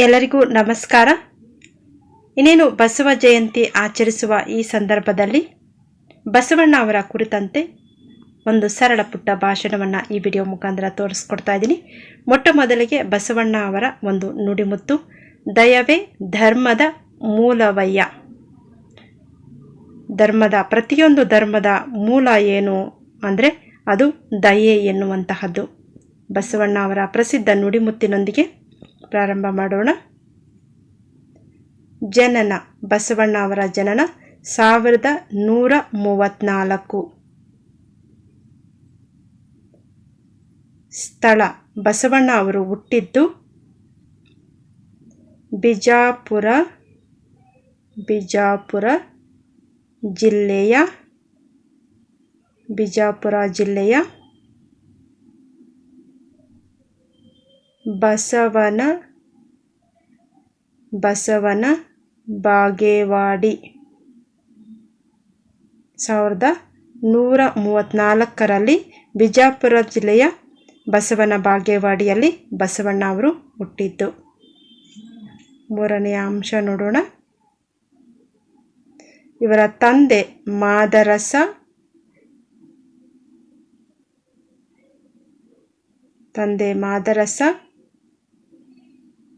ಎಲ್ಲರಿಗೂ ನಮಸ್ಕಾರ. ಇನ್ನೇನು ಬಸವ ಜಯಂತಿ ಆಚರಿಸುವ ಈ ಸಂದರ್ಭದಲ್ಲಿ ಬಸವಣ್ಣ ಅವರ ಕುರಿತಂತೆ ಒಂದು ಸರಳ ಪುಟ್ಟ ಭಾಷಣವನ್ನು ಈ ವಿಡಿಯೋ ಮುಖಾಂತರ ತೋರಿಸ್ಕೊಡ್ತಾ ಇದ್ದೀನಿ. ಮೊಟ್ಟ ಮೊದಲಿಗೆ ಬಸವಣ್ಣ ಅವರ ಒಂದು ನುಡಿಮುತ್ತು, ದಯವೇ ಧರ್ಮದ ಮೂಲವಯ್ಯ ಧರ್ಮದ, ಪ್ರತಿಯೊಂದು ಧರ್ಮದ ಮೂಲ ಏನು ಅಂದರೆ ಅದು ದಯೆ ಎನ್ನುವಂತಹದ್ದು. ಬಸವಣ್ಣ ಅವರ ಪ್ರಸಿದ್ಧ ನುಡಿಮುತ್ತಿನೊಂದಿಗೆ ಪ್ರಾರಂಭ ಮಾಡೋಣ. ಜನನ, ಬಸವಣ್ಣ ಅವರ ಜನನ, ಸಾವಿರದ ನೂರ ಮೂವತ್ತ್ನಾಲ್ಕು ಸ್ಥಳ, ಬಸವಣ್ಣ ಅವರು ಹುಟ್ಟಿದ್ದು ಬಿಜಾಪುರ ಬಿಜಾಪುರ ಜಿಲ್ಲೆಯ ಬಿಜಾಪುರ ಜಿಲ್ಲೆಯ ಬಸವನ ಬಸವನ ಬಾಗೇವಾಡಿ. ಸಾವಿರದ ನೂರ ಮೂವತ್ತ್ನಾಲ್ಕರಲ್ಲಿ ಬಿಜಾಪುರ ಜಿಲ್ಲೆಯ ಬಸವನ ಬಾಗೇವಾಡಿಯಲ್ಲಿ ಬಸವಣ್ಣ ಅವರು ಹುಟ್ಟಿದ್ದು. ಮೂರನೆಯ ಅಂಶ ನೋಡೋಣ. ಇವರ ತಂದೆ ಮಾದರಸ ತಂದೆ ಮಾದರಸ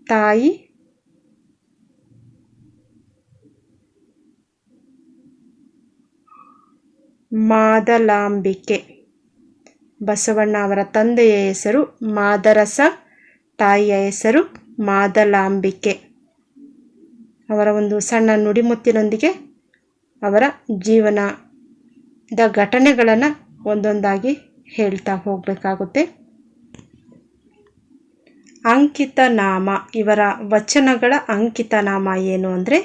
ತಾಯಿ? ಮಾದಲಾಂಬಿಕೆ. ಬಸವಣ್ಣ ಅವರ ತಂದೆಯ ಹೆಸರು ಮಾದರಸ, ತಾಯಿಯ ಹೆಸರು ಮಾದಲಾಂಬಿಕೆ. ಅವರ ಒಂದು ಸಣ್ಣ ನುಡಿಮುತ್ತಿನೊಂದಿಗೆ ಅವರ ಜೀವನದ ಘಟನೆಗಳನ್ನು ಒಂದೊಂದಾಗಿ ಹೇಳ್ತಾ ಹೋಗಬೇಕಾಗುತ್ತೆ. ಅಂಕಿತ ನಾಮ ಇವರ ವಚನಗಳ ಅಂಕಿತ ನಾಮ ಏನು ಅಂದರೆ?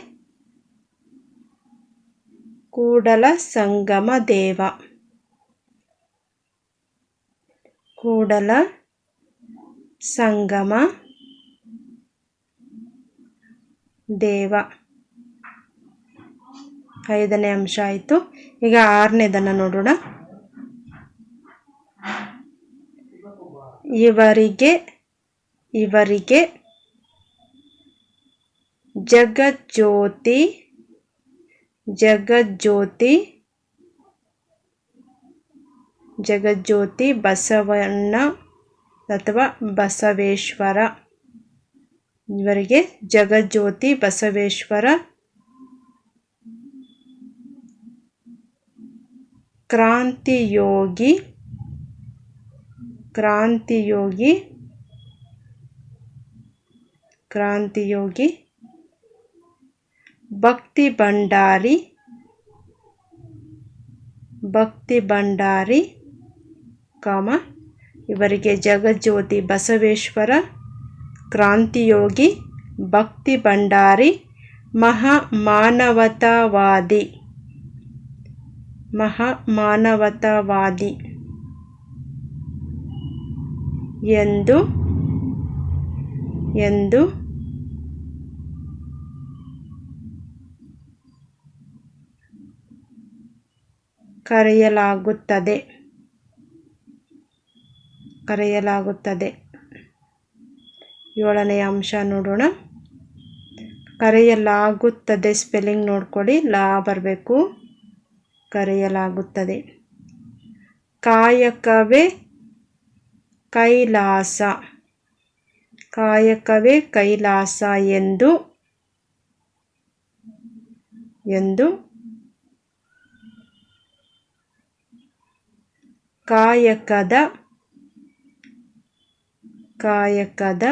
ಕೂಡಲ ಸಂಗಮ ದೇವ. ಕೂಡಲ ಸಂಗಮ ದೇವ. ಐದನೇ ಅಂಶ ಆಯಿತು. ಈಗ ಆರನೇದನ್ನು ನೋಡೋಣ. ಇವರಿಗೆ ಇವರಿಗೆ ಜಗಜ್ಯೋತಿ ಜಗಜ್ಯೋತಿ ಜಗಜ್ಯೋತಿ ಬಸವಣ್ಣ ಅಥವಾ ಬಸವೇಶ್ವರ. ಇವರಿಗೆ ಜಗಜ್ಯೋತಿ ಬಸವೇಶ್ವರ. ಕ್ರಾಂತಿಯೋಗಿ ಕ್ರಾಂತಿಯೋಗಿ ಕ್ರಾಂತಿಯೋಗಿ, ಭಕ್ತಿ ಭಂಡಾರಿ ಭಕ್ತಿ ಭಂಡಾರಿ, ಕಾಮ, ಇವರಿಗೆ ಜಗಜ್ಯೋತಿ ಬಸವೇಶ್ವರ, ಕ್ರಾಂತಿಯೋಗಿ, ಭಕ್ತಿ ಭಂಡಾರಿ ಮಹಾ ಮಾನವತಾವಾದಿ ಮಹಾ ಮಾನವತಾವಾದಿ ಎಂದು ಎಂದು ಕರೆಯಲಾಗುತ್ತದೆ. ಕರೆಯಲಾಗುತ್ತದೆ. ಏಳನೆಯ ಅಂಶ ನೋಡೋಣ. ಕರೆಯಲಾಗುತ್ತದೆ. ಸ್ಪೆಲ್ಲಿಂಗ್ ನೋಡ್ಕೊಳ್ಳಿ. ಲಾ ಬರಬೇಕು. ಕರೆಯಲಾಗುತ್ತದೆ. ಕಾಯಕವೇ ಕೈಲಾಸ. ಕಾಯಕವೇ ಕೈಲಾಸ ಎಂದು ಎಂದು ಕಾಯಕದ ಕಾಯಕದ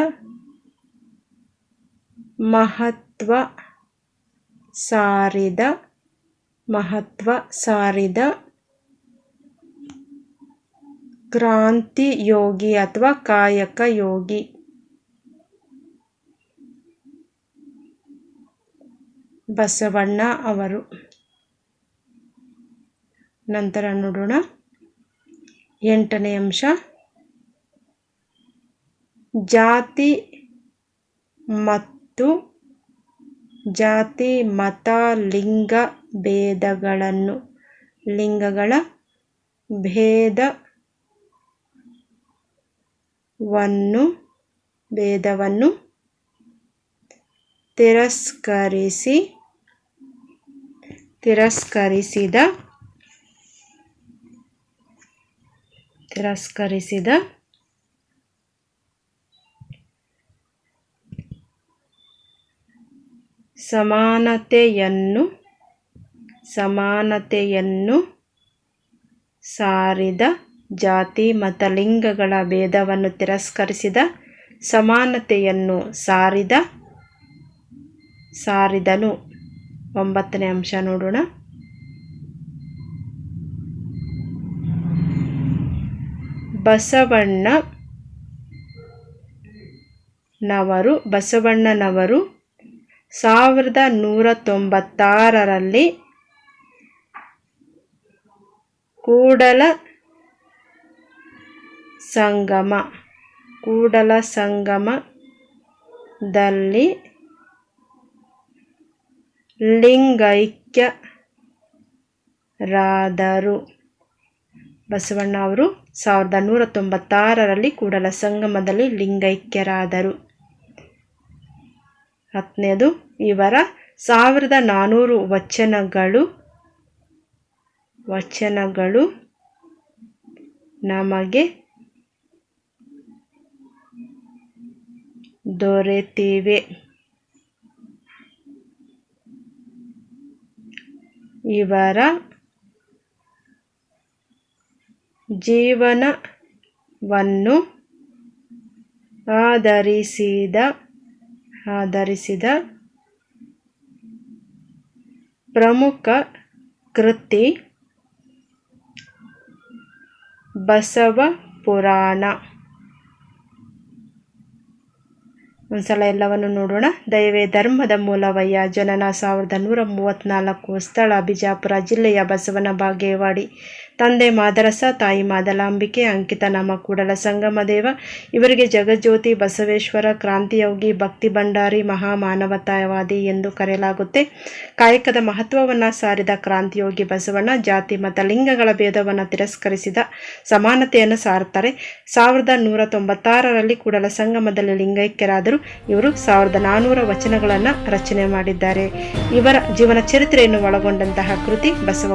ಮಹತ್ವ ಸಾರಿದ ಮಹತ್ವ ಸಾರಿದ ಕ್ರಾಂತಿ ಯೋಗಿ ಅಥವಾ ಕಾಯಕ ಯೋಗಿ. ಬಸವಣ್ಣ ಅವರು. ನಂತರ ನೋಡೋಣ. ಎಂಟನೇ ಅಂಶ. ಜಾತಿ ಮತ್ತು ಜಾತಿ ಮತ ಲಿಂಗ ಭೇದಗಳನ್ನು ಲಿಂಗಗಳ ಭೇದವನ್ನು ಭೇದವನ್ನು ತಿರಸ್ಕರಿಸಿ ತಿರಸ್ಕರಿಸಿದ ತಿರಸ್ಕರಿಸಿದ ಸಮಾನತೆಯನ್ನು ಸಮಾನತೆಯನ್ನು ಸಾರಿದ ಜಾತಿ ಮತ ಲಿಂಗಗಳ ಭೇದವನ್ನು ತಿರಸ್ಕರಿಸಿದ ಸಮಾನತೆಯನ್ನು ಸಾರಿದ ಸಾರಿದನು. ಒಂಬತ್ತನೇ ಅಂಶ ನೋಡೋಣ. ಬಸವಣ್ಣ ನವರು ಬಸವಣ್ಣನವರು ಸಾವಿರದ ನೂರ ತೊಂಬತ್ತಾರರಲ್ಲಿ ಕೂಡಲ ಸಂಗಮ ಕೂಡಲ ಸಂಗಮದಲ್ಲಿ ಲಿಂಗೈಕ್ಯರಾದರು ಬಸವಣ್ಣ ಅವರು ಸಾವಿರದ ನೂರ ತೊಂಬತ್ತಾರರಲ್ಲಿ ಕೂಡಲ ಸಂಗಮದಲ್ಲಿ ಲಿಂಗೈಕ್ಯರಾದರು. ಹತ್ತನೇದು, ಇವರ ಸಾವಿರದ ನಾನ್ನೂರು ವಚನಗಳು ವಚನಗಳು ನಮಗೆ ದೊರೆತಿವೆ. ಇವರ ಜೀವನವನ್ನು ಆಧರಿಸಿದ ಆಧರಿಸಿದ ಪ್ರಮುಖ ಕೃತಿ ಬಸವ ಪುರಾಣ. ಒಂದ್ಸಲ ಎಲ್ಲವನ್ನು ನೋಡೋಣ. ದಯವೇ ಧರ್ಮದ ಮೂಲವಯ್ಯ, ಜನನ ಸಾವಿರದ ನೂರ ಮೂವತ್ತ್ನಾಲ್ಕು ಸ್ಥಳ ಬಿಜಾಪುರ ಜಿಲ್ಲೆಯ ಬಸವನ ಬಾಗೇವಾಡಿ. ತಂದೆ ಮಾದರಸ, ತಾಯಿ ಮಾದಲಾಂಬಿಕೆ, ಅಂಕಿತ ನಾಮ ಕೂಡಲ ಸಂಗಮದೇವ ಇವರಿಗೆ ಜಗಜ್ಯೋತಿ, ಬಸವೇಶ್ವರ, ಕ್ರಾಂತಿಯೋಗಿ, ಭಕ್ತಿ ಭಂಡಾರಿ ಮಹಾಮಾನವತಾವಾದಿ ಎಂದು ಕರೆಯಲಾಗುತ್ತೆ. ಕಾಯಕದ ಮಹತ್ವವನ್ನು ಸಾರಿದ ಕ್ರಾಂತಿಯೋಗಿ ಬಸವಣ್ಣ ಜಾತಿ, ಮತ, ಲಿಂಗಗಳ ಭೇದವನ್ನು ತಿರಸ್ಕರಿಸಿದ ಸಮಾನತೆಯನ್ನು ಸಾರುತ್ತಾರೆ. ಸಾವಿರದ ನೂರ ತೊಂಬತ್ತಾರರಲ್ಲಿ ಕೂಡಲ ಸಂಗಮದಲ್ಲಿ ಲಿಂಗೈಕ್ಯರಾದರು. ಇವರು ಸಾವಿರದ ನಾನ್ನೂರ ವಚನಗಳನ್ನು ರಚನೆ ಮಾಡಿದ್ದಾರೆ. ಇವರ ಜೀವನ ಚರಿತ್ರೆಯನ್ನು ಒಳಗೊಂಡಂತಹ ಕೃತಿ ಬಸವ